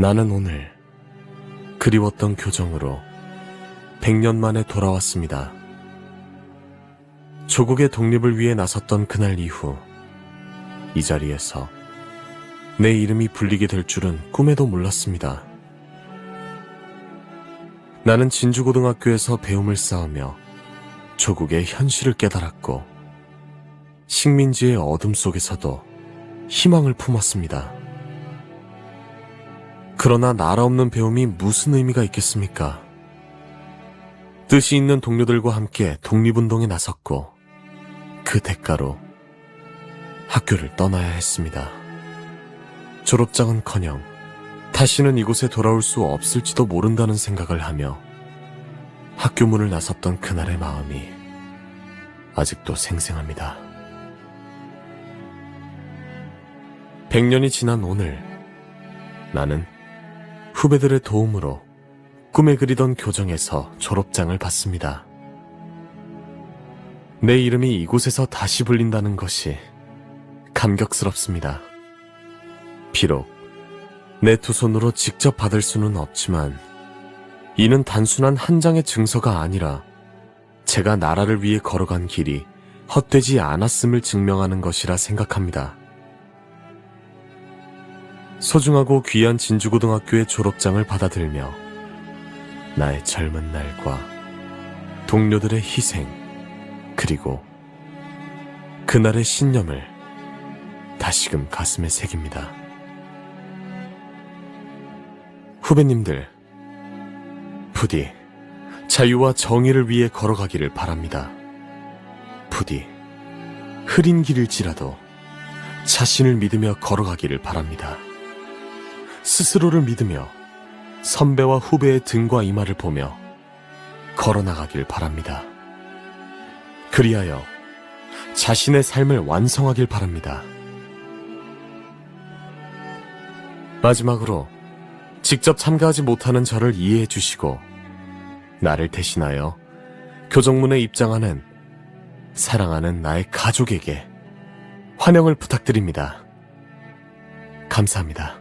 나는 오늘 그리웠던 교정으로 100년 만에 돌아왔습니다. 조국의 독립을 위해 나섰던 그날 이후 이 자리에서 내 이름이 불리게 될 줄은 꿈에도 몰랐습니다. 나는 진주고등학교에서 배움을 쌓으며 조국의 현실을 깨달았고 식민지의 어둠 속에서도 희망을 품었습니다. 그러나 나라 없는 배움이 무슨 의미가 있겠습니까? 뜻이 있는 동료들과 함께 독립운동에 나섰고 그 대가로 학교를 떠나야 했습니다. 졸업장은커녕 다시는 이곳에 돌아올 수 없을지도 모른다는 생각을 하며 학교 문을 나섰던 그날의 마음이 아직도 생생합니다. 100년이 지난 오늘 나는 후배들의 도움으로 꿈에 그리던 교정에서 졸업장을 받습니다. 내 이름이 이곳에서 다시 불린다는 것이 감격스럽습니다. 비록 내 두 손으로 직접 받을 수는 없지만 이는 단순한 한 장의 증서가 아니라 제가 나라를 위해 걸어간 길이 헛되지 않았음을 증명하는 것이라 생각합니다. 소중하고 귀한 진주고등학교의 졸업장을 받아들며 나의 젊은 날과 동료들의 희생, 그리고 그날의 신념을 다시금 가슴에 새깁니다. 후배님들, 부디 자유와 정의를 위해 걸어가기를 바랍니다. 부디 흐린 길일지라도 자신을 믿으며 걸어가기를 바랍니다. 스스로를 믿으며 선배와 후배의 등과 이마를 보며 걸어나가길 바랍니다. 그리하여 자신의 삶을 완성하길 바랍니다. 마지막으로 직접 참가하지 못하는 저를 이해해 주시고 나를 대신하여 교정문에 입장하는 사랑하는 나의 가족에게 환영을 부탁드립니다. 감사합니다.